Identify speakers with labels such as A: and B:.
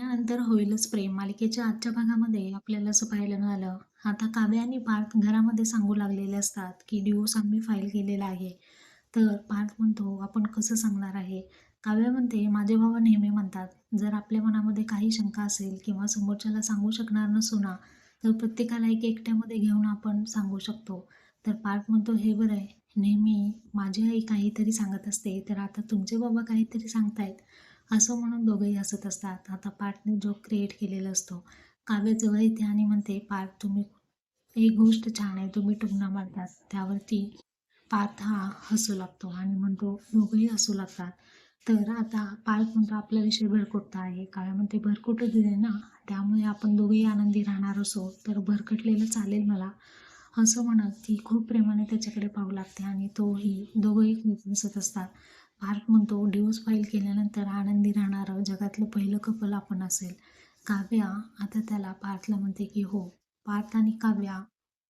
A: त्यानंतर होईलच प्रेम. मालिकेच्या आजच्या भागामध्ये आपल्याला असं पाहायला मिळालं आता काव्या आणि पार्थ घरामध्ये सांगू लागलेले असतात की डिवोर्स आम्ही फाईल केलेला आहे. तर पार्थ म्हणतो आपण कसं सांगणार आहे? काव्या म्हणते माझे बाबा नेहमी म्हणतात जर आपल्या मनामध्ये काही शंका असेल किंवा समोरच्याला सांगू शकणार नसू ना तर प्रत्येकाला एक एकट्यामध्ये घेऊन आपण सांगू शकतो. तर पार्थ म्हणतो हे बरं आहे नेहमी माझी आई काहीतरी सांगत असते तर आता तुमचे बाबा काहीतरी सांगतायत. असं म्हणून दोघंही हसत असतात. आता पार्टने जोक क्रिएट केलेला असतो काव्य जवळ येते आणि म्हणते पार्थ तुम्ही एक गोष्ट छान आहे तुम्ही टुमणा मारतात. त्यावरती पार्थ हा हसू लागतो आणि म्हणतो दोघंही हसू लागतात. तर आता पार्थ म्हणतो आपला विषय भरकटता आहे. काव्य म्हणते भरकटू दिले ना त्यामुळे आपण दोघेही आनंदी राहणार असो. तर भरकटलेलं चालेल मला असं म्हणत ती खूप प्रेमाने त्याच्याकडे पाहू लागते आणि तोही दोघंही खूप हसत असतात पार्थ म्हणतो डिवोर्स फाईल केल्यानंतर आनंदी राहणारं जगातलं पहिलं कपल आपण असेल. काव्या आता त्याला पार्थला म्हणते की हो पार्थ आणि काव्या